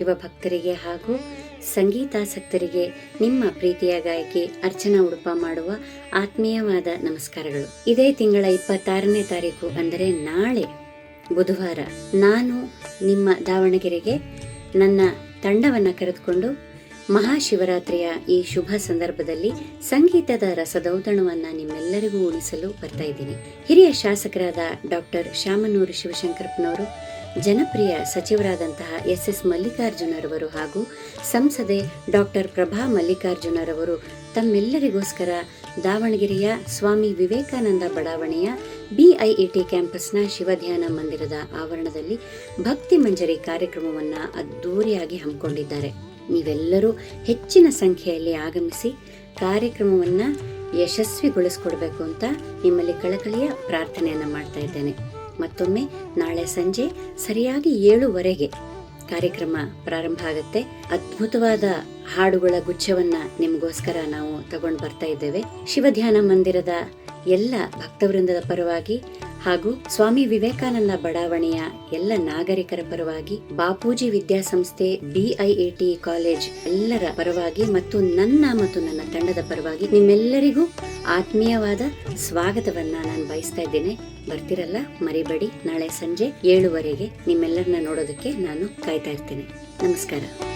ಶಿವಭಕ್ತರಿಗೆ ಹಾಗೂ ಸಂಗೀತಾಸಕ್ತರಿಗೆ ನಿಮ್ಮ ಪ್ರೀತಿಯ ಗಾಯಕಿ ಅರ್ಚನಾ ಉಡುಪ ಮಾಡುವ ಆತ್ಮೀಯವಾದ ನಮಸ್ಕಾರಗಳು. ಇದೇ ತಿಂಗಳ ಇಪ್ಪತ್ತಾರನೇ ತಾರೀಕು ಅಂದರೆ ನಾಳೆ ಬುಧವಾರ ನಾನು ನಿಮ್ಮ ದಾವಣಗೆರೆಗೆ ನನ್ನ ತಂಡವನ್ನು ಕರೆದುಕೊಂಡು ಮಹಾಶಿವರಾತ್ರಿಯ ಈ ಶುಭ ಸಂದರ್ಭದಲ್ಲಿ ಸಂಗೀತದ ರಸದೌತಣವನ್ನು ನಿಮ್ಮೆಲ್ಲರಿಗೂ ಉಳಿಸಲು ಬರ್ತಾ ಇದ್ದೀನಿ. ಹಿರಿಯ ಶಾಸಕರಾದ ಡಾಕ್ಟರ್ ಶಾಮನೂರು ಶಿವಶಂಕರಪ್ಪನವರು ಜನಪ್ರಿಯ ಸಚಿವರಾದಂತಹ ಎಸ್ ಎಸ್ ಮಲ್ಲಿಕಾರ್ಜುನರವರು ಹಾಗೂ ಸಂಸದೆ ಡಾಕ್ಟರ್ ಪ್ರಭಾ ಮಲ್ಲಿಕಾರ್ಜುನರವರು ತಮ್ಮೆಲ್ಲರಿಗೋಸ್ಕರ ದಾವಣಗೆರೆಯ ಸ್ವಾಮಿ ವಿವೇಕಾನಂದ ಬಡಾವಣೆಯ ಬಿಐಇಟಿ ಕ್ಯಾಂಪಸ್ನ ಶಿವಧ್ಯಾನ ಮಂದಿರದ ಆವರಣದಲ್ಲಿ ಭಕ್ತಿ ಮಂಜರಿ ಕಾರ್ಯಕ್ರಮವನ್ನು ಅದ್ದೂರಿಯಾಗಿ ಹಮ್ಮಿಕೊಂಡಿದ್ದಾರೆ. ನೀವೆಲ್ಲರೂ ಹೆಚ್ಚಿನ ಸಂಖ್ಯೆಯಲ್ಲಿ ಆಗಮಿಸಿ ಕಾರ್ಯಕ್ರಮವನ್ನು ಯಶಸ್ವಿಗೊಳಿಸ್ಕೊಡ್ಬೇಕು ಅಂತ ನಿಮ್ಮಲ್ಲಿ ಕಳಕಳಿಯ ಪ್ರಾರ್ಥನೆಯನ್ನು ಮಾಡ್ತಾ ಇದ್ದೇನೆ. ಮತ್ತೊಮ್ಮೆ ನಾಳೆ ಸಂಜೆ ಸರಿಯಾಗಿ ಏಳುವರೆಗೆ. ಕಾರ್ಯಕ್ರಮ ಪ್ರಾರಂಭ ಆಗುತ್ತೆ. ಅದ್ಭುತವಾದ ಹಾಡುಗಳ ಗುಚ್ಛವನ್ನ ನಿಮಗೋಸ್ಕರ ನಾವು ತಗೊಂಡು ಬರ್ತಾ ಇದ್ದೇವೆ. ಶಿವಧ್ಯಾನ ಮಂದಿರದ ಎಲ್ಲ ಭಕ್ತವೃಂದದ ಪರವಾಗಿ ಹಾಗೂ ಸ್ವಾಮಿ ವಿವೇಕಾನಂದ ಬಡಾವಣೆಯ ಎಲ್ಲ ನಾಗರಿಕರ ಪರವಾಗಿ, ಬಾಪೂಜಿ ವಿದ್ಯಾಸಂಸ್ಥೆ ಬಿಐಎಟಿ ಕಾಲೇಜ್ ಎಲ್ಲರ ಪರವಾಗಿ ಮತ್ತು ನನ್ನ ಮತ್ತು ನನ್ನ ತಂಡದ ಪರವಾಗಿ ನಿಮ್ಮೆಲ್ಲರಿಗೂ ಆತ್ಮೀಯವಾದ ಸ್ವಾಗತವನ್ನ ನಾನು ಬಯಸ್ತಾ ಇದ್ದೇನೆ. ಬರ್ತಿರಲ್ಲ, ಮರಿಬೇಡಿ. ನಾಳೆ ಸಂಜೆ ಏಳುವರೆಗೆ ನಿಮ್ಮೆಲ್ಲರನ್ನ ನೋಡೋದಕ್ಕೆ ನಾನು ಕಾಯ್ತಾ ಇರ್ತೇನೆ. ನಮಸ್ಕಾರ.